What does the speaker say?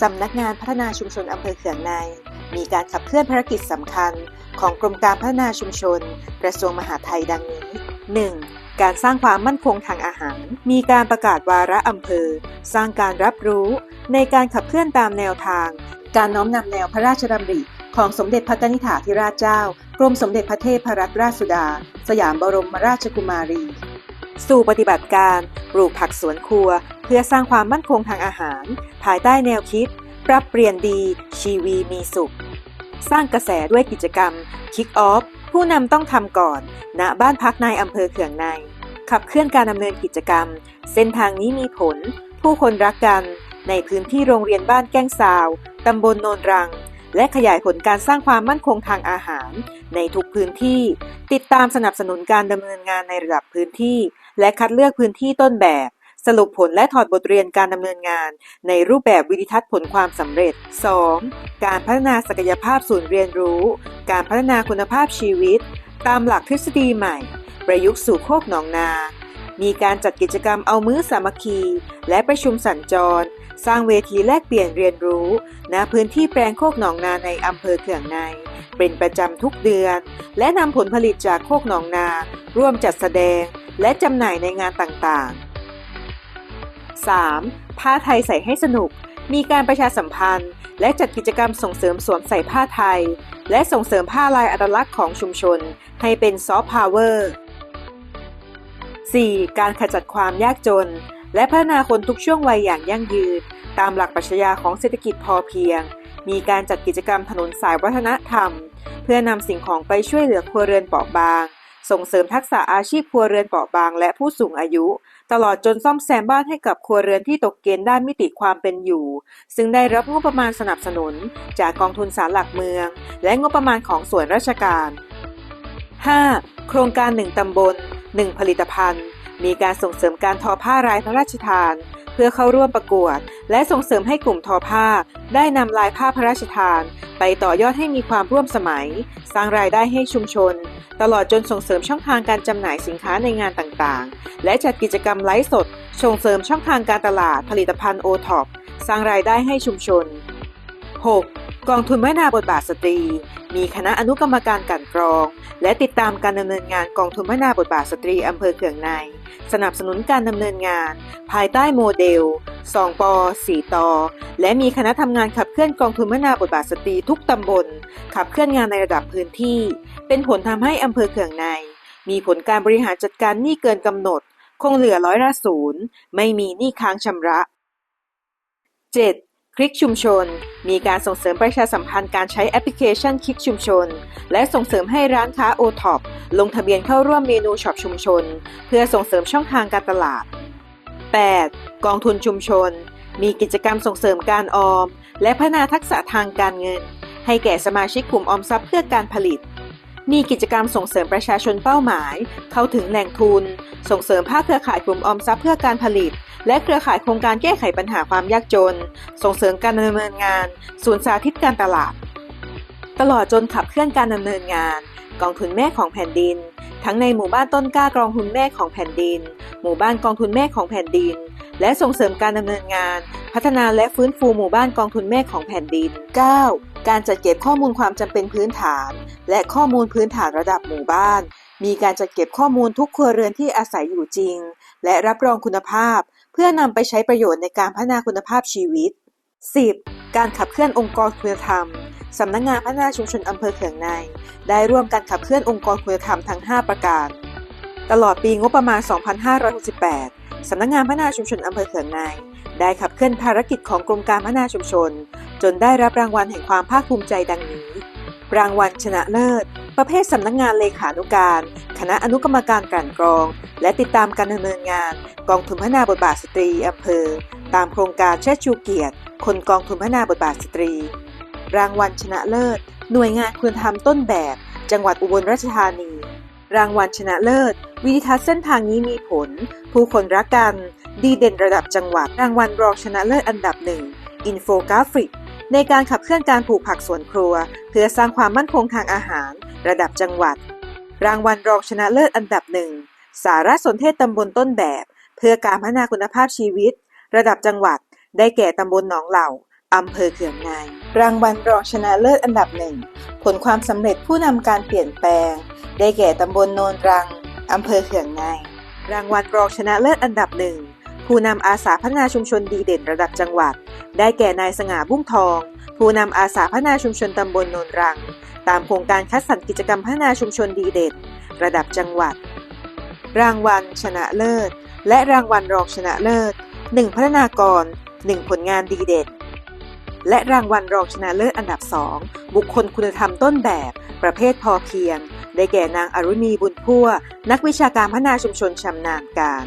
สำนักงานพัฒนาชุมชนอำเภอเขื่องใน มีการขับเคลื่อนภารกิจสำคัญ ของกรมการพัฒนาชุมชน กระทรวงมหาดไทยดังนี้ 1. การสร้างความมั่นคงทางอาหาร มีการประกาศวาระอำเภอ สร้างการรับรู้ ในการขับเคลื่อนตามแนวทาง การน้อมนำแนวพระราชดำริของสมเด็จพระนิธิถาธิราชเจ้ากรมสมเด็จพระเทพรัตนราชสุดา สยามบรมราชกุมารี สู่ปฏิบัติการปลูกผักสวนครัว เพื่อสร้างความมั่นคงทางอาหาร ภายใต้แนวคิด ปรับเปลี่ยนดีชีวีมีสุข สร้างกระแสด้วยกิจกรรม Kick Off ผู้นำต้องทำก่อน ณบ้านพักนายอำเภอเขื่องใน ขับเคลื่อนการดำเนินกิจกรรม เส้นทางนี้มีผล ผู้คนรักกัน ในพื้นที่โรงเรียนบ้านแก้งซาวตำบลโนนรัง และขยายผลการสร้างความมั่นคงทางอาหาร ในทุกพื้นที่ ติดตามสนับสนุนการดำเนินงานในระดับพื้นที่ และคัดเลือกพื้นที่ต้นแบบ สรุปผลและถอดบทเรียนการดำเนินงาน ในรูปแบบวิดิทัศน์ผลความสำเร็จ 2. การพัฒนาศักยภาพศูนย์เรียนรู้ การพัฒนาคุณภาพชีวิต ตามหลักทฤษฎีใหม่ ประยุกต์สู่โคกหนองนา มีการจัดกิจกรรมเอามื้อสามัคคี และประชุมสัญจร สร้างเวทีแลกเปลี่ยนเรียนรู้ณพื้นที่แปลงโคกหนองนาในอำเภอเขื่องใน เป็นประจำทุกเดือน และนำผลผลิตจากโคกหนองนา ร่วมจัดแสดง และจำหน่ายในงานต่างๆ 3. ผ้าไทยใส่ให้สนุก มีการประชาสัมพันธ์ และจัดกิจกรรมส่งเสริมสวมใส่ผ้าไทย และส่งเสริมผ้าลายอัตลักษณ์ของชุมชน ให้เป็นซอฟต์พาวเวอร์ 4. การขจัดความยากจน และพัฒนาคนทุกช่วงวัยอย่างยั่งยืน ตามหลักปรัชญาของเศรษฐกิจพอเพียง มีการจัดกิจกรรมถนนสายวัฒนธรรม เพื่อนำสิ่งของไปช่วยเหลือครัวเรือนเปราะบาง ส่งเสริมทักษะอาชีพครัวเรือนเปราะบาง และผู้สูงอายุ ตลอดจนซ่อมแซมบ้านให้กับครัวเรือนที่ตกเกณฑ์ด้านมิติความเป็นอยู่ ซึ่งได้รับงบประมาณสนับสนุน จากกองทุนสารหลักเมือง และงบประมาณของส่วนราชการ 5. โครงการ1ตำบล 1 ผลิตภัณฑ์ มีการส่งเสริมการทอผ้ารายพระราชทาน เพื่อเข้าร่วมประกวด และส่งเสริมให้กลุ่มทอผ้า ได้นำลายผ้าพระราชทาน ไปต่อยอดให้มีความร่วมสมัย สร้างรายได้ให้ชุมชน ตลอดจนส่งเสริมช่องทางการจำหน่ายสินค้าในงานต่างๆ และจัดกิจกรรมไลฟ์สด ส่งเสริมช่องทางการตลาดผลิตภัณฑ์โอท็อปสร้างรายได้ให้ชุมชน 6. กองทุนพัฒนาบทบาทสตรี มีคณะอนุกรรมการกันกรอง และติดตามการดำเนินงานกองทุนพัฒนาบทบาทสตรีอำเภอเขื่องใน สนับสนุนการดำเนินงาน ภายใต้โมเดล2ป4ตและมีคณะทำงานขับเคลื่อนกองทุนพัฒนาบทบาทสตรีทุกตำบล ขับเคลื่อนงานในระดับพื้นที่ เป็นผลทำให้อำเภอเขื่องใน มีผลการบริหารจัดการหนี้เกินกำหนด คงเหลือร้อยละศูนย์ไม่มีหนี้ค้างชำระ 7. คลิกชุมชน มีการส่งเสริมประชาสัมพันธ์การใช้แอปพลิเคชันคลิกชุมชน และส่งเสริมให้ร้านค้าโอท็อปลงทะเบียนเข้าร่วมเมนูช็อปชุมชน เพื่อส่งเสริมช่องทางการตลาด 8. กองทุนชุมชน มีกิจกรรมส่งเสริมการออม และพัฒนาทักษะทางการเงิน ให้แก่สมาชิกกลุ่มออมทรัพย์เพื่อการผลิต มีกิจกรรมส่งเสริมประชาชนเป้าหมาย เข้าถึงแหล่งทุน ส่งเสริมภาคเครือข่ายกลุ่มออมทรัพย์เพื่อการผลิต และเครือข่ายโครงการแก้ไขปัญหาความยากจน ส่งเสริมการดำเนินงาน ศูนย์สาธิตการตลาด ตลอดจนขับเคลื่อนการดำเนินงาน กองทุนแม่ของแผ่นดิน ทั้งในหมู่บ้านต้นกล้ากองทุนแม่ของแผ่นดิน หมู่บ้านกองทุนแม่ของแผ่นดิน และส่งเสริมการดำเนินงาน พัฒนาและฟื้นฟูหมู่บ้านกองทุนแม่ของแผ่นดิน 9. การจัดเก็บข้อมูลความจำเป็นพื้นฐาน และข้อมูลพื้นฐานระดับหมู่บ้านมีการจัดเก็บข้อมูลทุกครัวเรือนที่อาศัยอยู่จริง และรับรองคุณภาพ เพื่อนำไปใช้ประโยชน์ในการพัฒนาคุณภาพชีวิต 10. การขับเคลื่อนองค์กรคุณธรรมสำนักงงานพัฒนาชุมชนอำเภอเขื่องในได้ร่วมกันขับเคลื่อนองค์กรคุณธรรมทั้ง 5 ประการ ตลอดปีงบประมาณ 2568 สำนักงงานพัฒนาชุมชนอำเภอเขื่องในได้ขับเคลื่อนภารกิจของกรมการพัฒนาชุมชน จนได้รับรางวัลแห่งความภาคภูมิใจดังนี้ รางวัลชนะเลิศ ประเภทสำนักงงานเลขานุการ คณะอนุกรรมการกลั่นกรอง และติดตามการดำเนินงานกองทุนพัฒนาบทบาทสตรีอำเภอ ตามโครงการเชิดชูเกียรติ คนกองทุนพัฒนาบทบาทสตรี รางวัลชนะเลิศ หน่วยงานคุณธรรมต้นแบบ จังหวัดอุบลราชธานี รางวัลชนะเลิศ วิทัศน์เส้นทางนี้มีผล ผู้คนรักกัน ดีเด่นระดับจังหวัด รางวัลรองชนะเลิศอันดับหนึ่งอินโฟกราฟิก ในการขับเคลื่อนการปลูกผักสวนครัว เพื่อสร้างความมั่นคงทางอาหาร ระดับจังหวัด รางวัลรองชนะเลิศอันดับหนึ่ง สารสนเทศตำบลต้นแบบ เพื่อการพัฒนาคุณภาพชีวิต ระดับจังหวัด ได้แก่ตำบลหนองเหล่าอำเภอเขื่องในรางวัลรองชนะเลิศอันดับหนึ่งผลความสำเร็จผู้นำการเปลี่ยนแปลง ได้แก่ตำบลโนนรังอำเภอเขื่องในรางวัลรองชนะเลิศอันดับหนึ่งผู้นำอาสาพัฒนาชุมชนดีเด่นระดับจังหวัด ได้แก่นายสง่าบุ้งทอง ผู้นำอาสาพัฒนาชุมชนตำบลโนนรัง ตามโครงการคัดสรรกิจกรรมพัฒนาชุมชนดีเด่นระดับจังหวัด รางวัล ชนะเลิศ และรางวัลรองชนะเลิศ 1 พัฒนากร 1 ผลงานดีเด่น และรางวัลรองชนะเลิศอันดับ 2 บุคคลคุณธรรมต้นแบบ ประเภทพอเพียง ได้แก่นางอรุณีบุญพั่วนักวิชาการพัฒนาชุมชนชำนาญการ